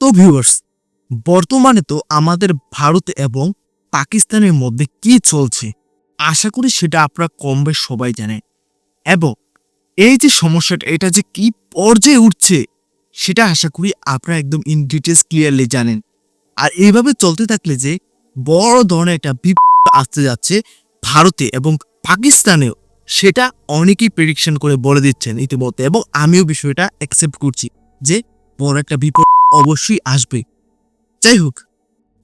তো ভিউয়ার্স বর্তমানে তো আমাদের ভারত এবং পাকিস্তানের মধ্যে কি চলছে? আশা করি সেটা আপনারা কম বেশ সবাই জানেন। এবং এই যে সমস্যাটা, এটা যে কি পর্যায়ে উঠছে, সেটা আশা করি আপনারা একদম ইন ডিটেলস ক্লিয়ারলি জানেন। আর এইভাবে চলতে থাকলে যে বড় ধরনের একটা বিপদ আসতে যাচ্ছে ভারতে এবং পাকিস্তানেও, সেটা অনেকেই প্রেডিকশন করে বলে দিচ্ছেন ইতিমধ্যে। এবং আমিও বিষয়টা অ্যাকসেপ্ট করছি যে বড় একটা বিপদ অবশ্যই আসবে। যাই হোক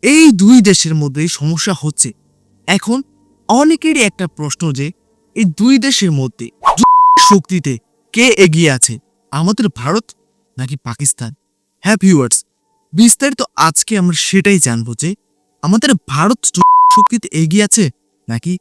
এই দুই দেশের মধ্যে সমস্যা হচ্ছে। এখন অনেকেরই একটা প্রশ্ন যে, এই দুই দেশের মধ্যে শক্তিতে কে এগিয়ে আছে? আমাদের ভারত নাকি পাকিস্তান? হ্যাঁ ভিউয়ার্স বিস্তারিত আজকে আমরা সেটাই জানব যে, আমাদের ভারত শক্তিতে এগিয়ে আছে নাকি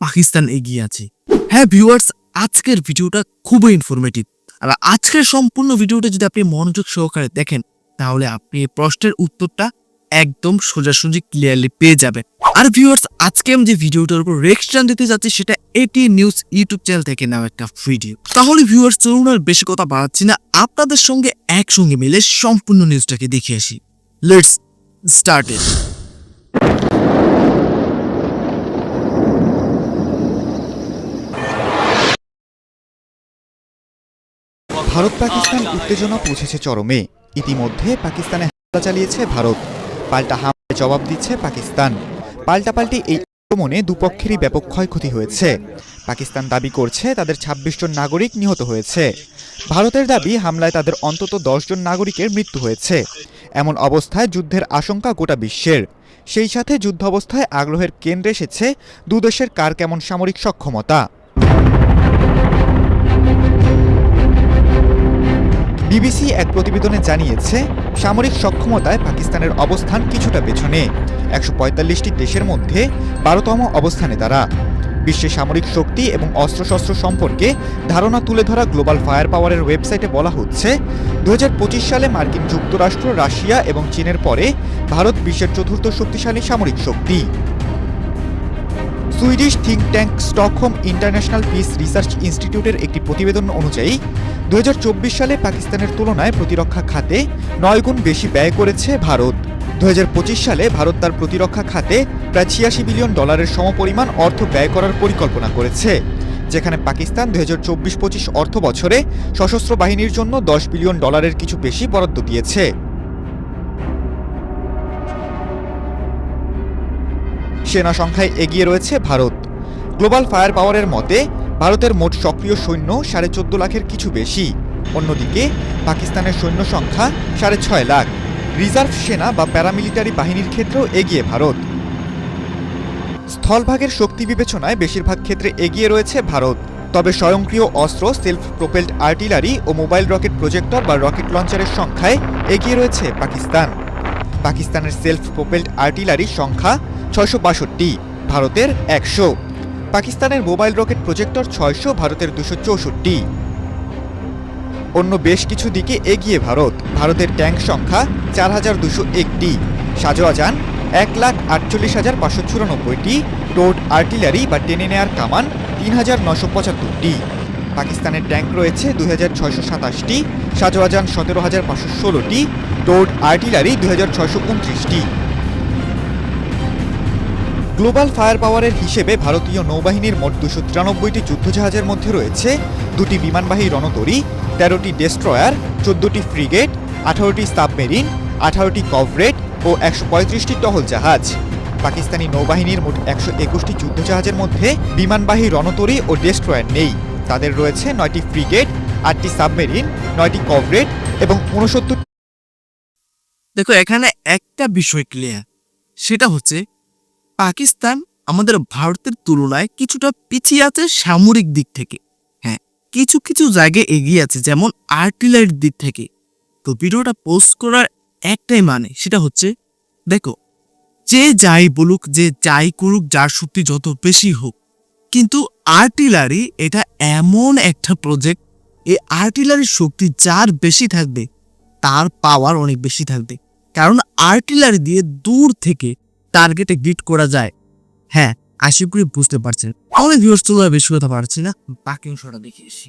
পাকিস্তান এগিয়ে আছে? হ্যাঁ ভিউয়ার্স আজকের ভিডিওটা খুবই ইনফরমেটিভ আর আজকের সম্পূর্ণ ভিডিওটা যদি আপনি মনোযোগ সহকারে দেখেন তাহলে আপনি এই প্রশ্নের উত্তরটা একদম সোজাসুজি ক্লিয়ারলি পেয়ে যাবেন। আর ভিউয়ার্স আজকে আমি যে ভিডিওটার উপর রেকশন দিতে যাচ্ছি, সেটা এটি নিউজ ইউটিউব চ্যানেল থেকে নেওয়া একটা ভিডিও তাহলে ভিউয়ার্স চলুন আর বেশি কথা বাড়াচ্ছি না, আপনাদের সঙ্গে একসঙ্গে মিলে সম্পূর্ণ নিউজটাকে দেখে আসি। Let's start it Bharat Pakistan উত্তেজনা পৌঁছেছে চরমে। ইতিমধ্যে পাকিস্তানে হামলা চালিয়েছে ভারত। পাল্টা হামলায় জবাব দিচ্ছে পাকিস্তান। পাল্টাপাল্টি এই আক্রমণে দুপক্ষেরই ব্যাপক ক্ষয়ক্ষতি হয়েছে। পাকিস্তান দাবি করছে তাদের ২৬ জন নাগরিক নিহত হয়েছে। ভারতের দাবি, হামলায় তাদের অন্তত দশ জন নাগরিকের মৃত্যু হয়েছে। এমন অবস্থায় যুদ্ধের আশঙ্কা গোটা বিশ্বের। সেই সাথে যুদ্ধাবস্থায় আগ্রহের কেন্দ্রে এসেছে দুদেশের কার কেমন সামরিক সক্ষমতা। বিবিসি এক প্রতিবেদনে জানিয়েছে, সামরিক সক্ষমতায় পাকিস্তানের অবস্থান কিছুটা পেছনে। একশো পঁয়তাল্লিশটি দেশের মধ্যে বারোতম অবস্থানে তারা। বিশ্বে সামরিক শক্তি এবং অস্ত্রশস্ত্র সম্পর্কে ধারণা তুলে ধরা গ্লোবাল ফায়ার পাওয়ারের ওয়েবসাইটে বলা হচ্ছে দু হাজার পঁচিশ সালে মার্কিন যুক্তরাষ্ট্র, রাশিয়া এবং চীনের পরে ভারত বিশ্বের চতুর্থ শক্তিশালী সামরিক শক্তি। Swedish think tank Stockholm International Peace Research ইনস্টিটিউটের একটি প্রতিবেদন অনুযায়ী দু হাজার চব্বিশ সালে পাকিস্তানের তুলনায় প্রতিরক্ষা খাতে নয় গুণ বেশি ব্যয় করেছে ভারত। দু হাজার পঁচিশ সালে ভারত তার প্রতিরক্ষা খাতে প্রায় ছিয়াশি বিলিয়ন ডলারের সমপরিমাণ অর্থ ব্যয় করার পরিকল্পনা করেছে, যেখানে পাকিস্তান দু হাজার চব্বিশ পঁচিশ অর্থ বছরে সশস্ত্র বাহিনীর জন্য দশ বিলিয়ন ডলারের কিছু বেশি বরাদ্দ দিয়েছে। সেনা সংখ্যায় এগিয়ে রয়েছে ভারত। গ্লোবাল ফায়ার পাওয়ারের মতে ভারতের মোট সক্রিয় সৈন্য সাড়ে চোদ্দ লাখের কিছু বেশি। অন্যদিকে, পাকিস্তানের সৈন্য সংখ্যা সাড়ে ছয় লাখ। রিজার্ভ সেনা বা প্যারামিলিটারি বাহিনীর ক্ষেত্রেও এগিয়ে ভারত। স্থলভাগের শক্তি বিবেচনায় বেশিরভাগ ক্ষেত্রে এগিয়ে রয়েছে ভারত। তবে স্বয়ংক্রিয় অস্ত্র সেলফ প্রোপেলড আর্টিলারি ও মোবাইল রকেট প্রজেক্টর বা রকেট লঞ্চারের সংখ্যায় এগিয়ে রয়েছে পাকিস্তান। পাকিস্তানের সেলফ প্রোপেলড আর্টিলারির সংখ্যা ছয়শো বাষট্টি, ভারতের একশো। পাকিস্তানের মোবাইল রকেট প্রজেক্টর ছয়শো, ভারতের দুশো চৌষট্টি। অন্য বেশ কিছু দিকে এগিয়ে ভারত। ভারতের ট্যাঙ্ক সংখ্যা চার হাজার দুশো একটি। সাজোয়াজান এক লাখ আটচল্লিশ হাজার পাঁচশো চুরানব্বইটি। টোট আর্টিলারি বা টেনে নেয়ার কামান তিন হাজার নশো পঁচাত্তরটি। পাকিস্তানের ট্যাঙ্ক রয়েছে দুই হাজার ছয়শো সাতাশটি। সাজোয়াজান সতেরো হাজার পাঁচশো ষোলোটি। টোট আর্টিলারি দুই হাজার ছয়শো উনত্রিশটি। গ্লোবাল ফায়ার পাওয়ারের হিসেবে ভারতীয় নৌবাহিনীর মোট দুশো তিরানব্বইটি যুদ্ধজাহাজের মধ্যে রয়েছে দুটি বিমানবাহী রণতরী, তেরোটি ডেস্ট্রয়ার, চোদ্দটি ফ্রিগেট, আঠারোটি সাবমেরিন, আঠারোটি কভরেট ও একশো পঁয়ত্রিশটি টহল জাহাজ। পাকিস্তানি নৌবাহিনীর মোট একশো একুশটি যুদ্ধজাহাজের মধ্যে বিমানবাহী রণতরী ও ডেস্ট্রয়ার নেই। তাদের রয়েছে নয়টি ফ্রিগেট, আটটি সাবমেরিন, নয়টি কভরেট এবং ঊনসত্তর দেখো, এখানে একটা বিষয় ক্লিয়ার সেটা হচ্ছে পাকিস্তান আমাদের ভারতের তুলনায় কিছুটা পিছিয়ে আছে সামরিক দিক থেকে। হ্যাঁ কিছু কিছু জায়গায় এগিয়ে আছে, যেমন আর্টিলারির দিক থেকে। তো ভিডিওটা পোস্ট করার একটাই মানে সেটা হচ্ছে, দেখো, যে যাই বলুক, যে যাই করুক, যার শক্তি যত বেশি হোক, কিন্তু আর্টিলারি এটা এমন একটা প্রজেক্ট এই আর্টিলারির শক্তি যার বেশি থাকবে, তার পাওয়ার অনেক বেশি থাকবে। কারণ আর্টিলারি দিয়ে দূর থেকে টার্গেটে গিট করা যায়। হ্যাঁ আশা করি বুঝতে পারছেন। অনেক ভিউর্স চলে বেশি কথা পারছি না। বাকি অংশটা দেখে এসি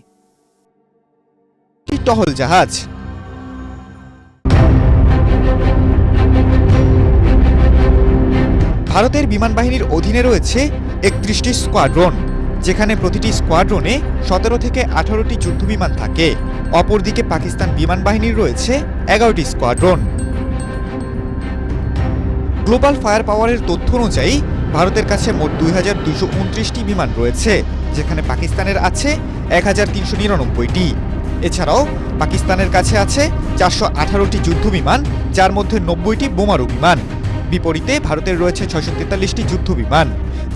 কি টহল জাহাজ? ভারতের বিমান বাহিনীর অধীনে রয়েছে একত্রিশটি স্কোয়াড্রন, যেখানে প্রতিটি স্কোয়াড্রনে সতেরো থেকে আঠারোটি যুদ্ধ বিমান থাকে। অপরদিকে পাকিস্তান বিমান বাহিনীর রয়েছে এগারোটি স্কোয়াড্রন। গ্লোবাল ফায়ার পাওয়ারের তথ্য অনুযায়ী, ভারতের কাছে মোট দুই হাজার দুশো উনত্রিশটি বিমান রয়েছে, যেখানে পাকিস্তানের আছে এক হাজার তিনশো নিরানব্বইটি। এছাড়াও, পাকিস্তানের কাছে আছে চারশো আঠারোটি যুদ্ধ বিমান, যার মধ্যে নব্বইটি বোমারু বিমান। বিপরীতে, ভারতের রয়েছে ছয়শো তেতাল্লিশটি যুদ্ধ বিমান,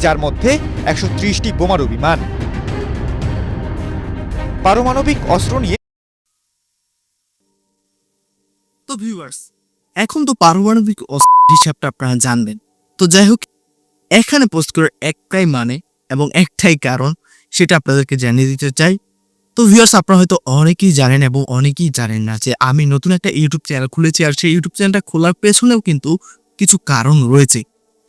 যার মধ্যে একশো ত্রিশটি বোমারু বিমান। পারমাণবিক অস্ত্র নিয়ে তো ভিউয়ার্স এখন তো পারমাণবিক অস্ত্র হিসাবটা আপনারা জানবেন। তো যাই হোক এখানে পোস্ট করার একটাই মানে এবং একটাই কারণ, সেটা আপনাদেরকে জানিয়ে দিতে চাই। তো ভিউয়ার্স আপনারা হয়তো অনেকেই জানেন এবং অনেকেই জানেন না যে আমি নতুন একটা ইউটিউব চ্যানেল খুলেছি আর সেই ইউটিউব চ্যানেলটা খোলার পেছনেও কিন্তু কিছু কারণ রয়েছে।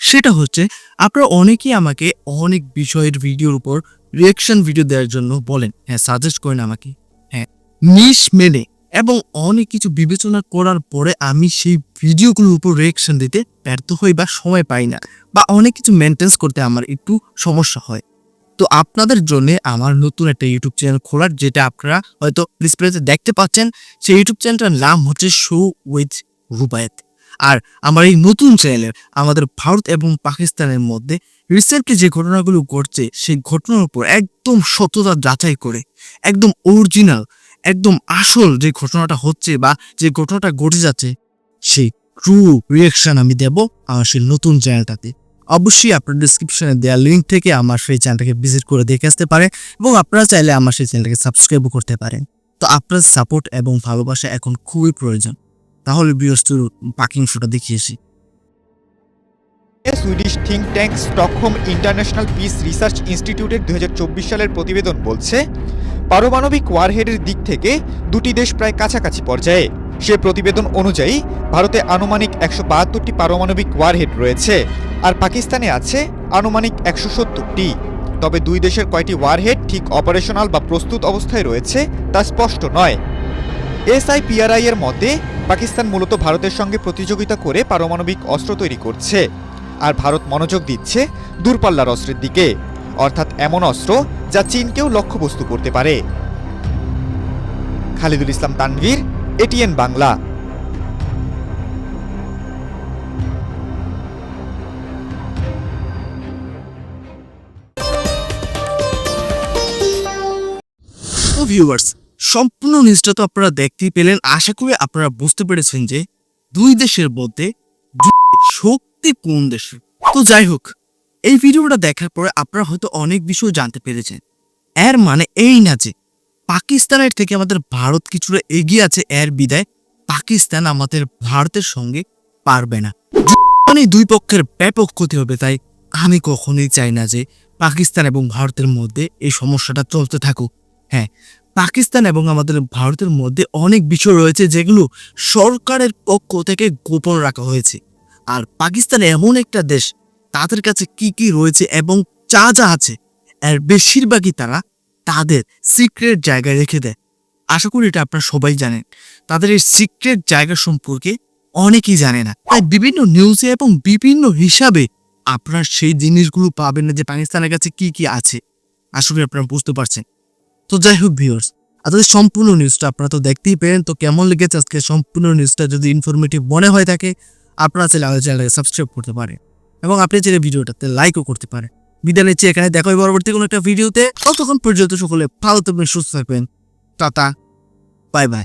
সেটা হচ্ছে, আপনারা অনেকেই আমাকে অনেক বিষয়ের ভিডিওর উপর রিয়েকশন ভিডিও দেওয়ার জন্য বলেন। হ্যাঁ সাজেস্ট করেন আমাকে। হ্যাঁ নিশ মেনে এবং অনেক কিছু বিবেচনা করার পরে আমি সেই ভিডিওগুলোর উপর রিয়েকশন দিতে ব্যর্থ হই বা সময় পাই না বা অনেক কিছু মেনটেন্স করতে আমার একটু সমস্যা হয়। তো আপনাদের জন্য আমার নতুন একটা ইউটিউব চ্যানেল খোলার যেটা আপনারা হয়তো ডিসপ্লেতে দেখতে পাচ্ছেন, সেই ইউটিউব চ্যানেলটার নাম হচ্ছে শো উইথ রুবায়েত আর আমার এই নতুন চ্যানেলের আমাদের ভারত এবং পাকিস্তানের মধ্যে রিসেন্টলি যে ঘটনাগুলো ঘটছে, সেই ঘটনার উপর একদম সততা যাচাই করে, একদম অরিজিনাল একদম আসল যে ঘটনাটা হচ্ছে বা যে ঘটনাটা ঘটে যাচ্ছে, সেই ট্রু রিয়েকশন আমি দেব আমার সেই নতুন চ্যানেলটাতে অবশ্যই আপনার ডিসক্রিপশনে দেওয়া লিঙ্ক থেকে আমার সেই চ্যানেলটাকে ভিজিট করে দেখে আসতে পারে এবং আপনারা চাইলে আমার সেই চ্যানেলটাকে সাবস্ক্রাইবও করতে পারেন। তো আপনার সাপোর্ট এবং ভালোবাসা এখন খুবই প্রয়োজন। তাহলে বৃহস্পতি পাকিং শোটা দেখিয়েছি Swedish think tank Stockholm International Peace Research ইনস্টিটিউটের দুই হাজার চব্বিশ সালের প্রতিবেদন বলছে পারমাণবিক ওয়ারহেডের দিক থেকে দুটি দেশ প্রায় কাছাকাছি পর্যায়ে। সে প্রতিবেদন অনুযায়ী, ভারতে আনুমানিক একশো বাহাত্তরটি পারমাণবিক ওয়ারহেড রয়েছে আর পাকিস্তানে আছে আনুমানিক একশো সত্তরটি। তবে দুই দেশের কয়টি ওয়ারহেড ঠিক অপারেশনাল বা প্রস্তুত অবস্থায় রয়েছে তা স্পষ্ট নয়। এসআইপিআরআই এর মতে, পাকিস্তান মূলত ভারতের সঙ্গে প্রতিযোগিতা করে পারমাণবিক অস্ত্র তৈরি করছে, আর ভারত মনোযোগ দিচ্ছে দূরপাল্লার অস্ত্রের দিকে। অর্থাৎ এমন অস্ত্র যা চীনকেও লক্ষ্যবস্তু করতে পারে। খালিদুল ইসলাম তানভীর, এটিএন বাংলা। ভিউয়ার্স সম্পূর্ণ নিউজটা তো আপনারা দেখতেই পেলেন। আশা করি আপনারা বুঝতে পেরেছেন যে দুই দেশের মধ্যে শক্তি কোন দেশে তো যাই হোক এই ভিডিওটা দেখার পরে আপনারা হয়তো অনেক বিষয় জানতে পেরেছেন। এর মানে এই না যে পাকিস্তানের থেকে আমাদের ভারত কিছুটা এগিয়ে আছে এর বিদায়, পাকিস্তান আমাদের ভারতের সঙ্গে পারবে না। মানে দুই পক্ষের ব্যাপক ক্ষতি হবে, তাই আমি কখনোই চাই না যে পাকিস্তান এবং ভারতের মধ্যে এই সমস্যাটা চলতে থাকুক। হ্যাঁ পাকিস্তান এবং আমাদের ভারতের মধ্যে অনেক বিষয় রয়েছে যেগুলো সরকারের পক্ষ থেকে গোপন রাখা হয়েছে। আর পাকিস্তান এমন একটা দেশ তাদের কাছে কি কি রয়েছে এবং যা যা আছে এর বেশিরভাগই তারা তাদের সিক্রেট জায়গায় রেখে দেয়। আশা করি এটা আপনারা সবাই জানেন। তাদের এই সিক্রেট জায়গা সম্পর্কে অনেকেই জানে না। তাই বিভিন্ন নিউজে এবং বিভিন্ন হিসাবে আপনারা সেই জিনিসগুলো পাবেন না যে পাকিস্তানের কাছে কি কি আছে। আসলে আপনারা বুঝতে পারছেন। তো যাই হোক ভিউয়ার্স আপনাদের সম্পূর্ণ নিউজটা আপনারা তো দেখতেই পেলেন। তো কেমন লেগেছে আজকে সম্পূর্ণ নিউজটা যদি ইনফরমেটিভ মনে হয় থাকে, আপনারা চাইলে আমাদের চ্যানেলকে সাবস্ক্রাইব করতে পারেন। এবং আপনি চাইলে ভিডিওটাতে লাইকও করতে পারেন। বিদায় নিচ্ছি এখানে। দেখো পরবর্তী কোনো একটা ভিডিওতে ততক্ষণ পর্যন্ত সকলে ভালো থাকবেন, সুস্থ থাকবেন। টাটা। Bye bye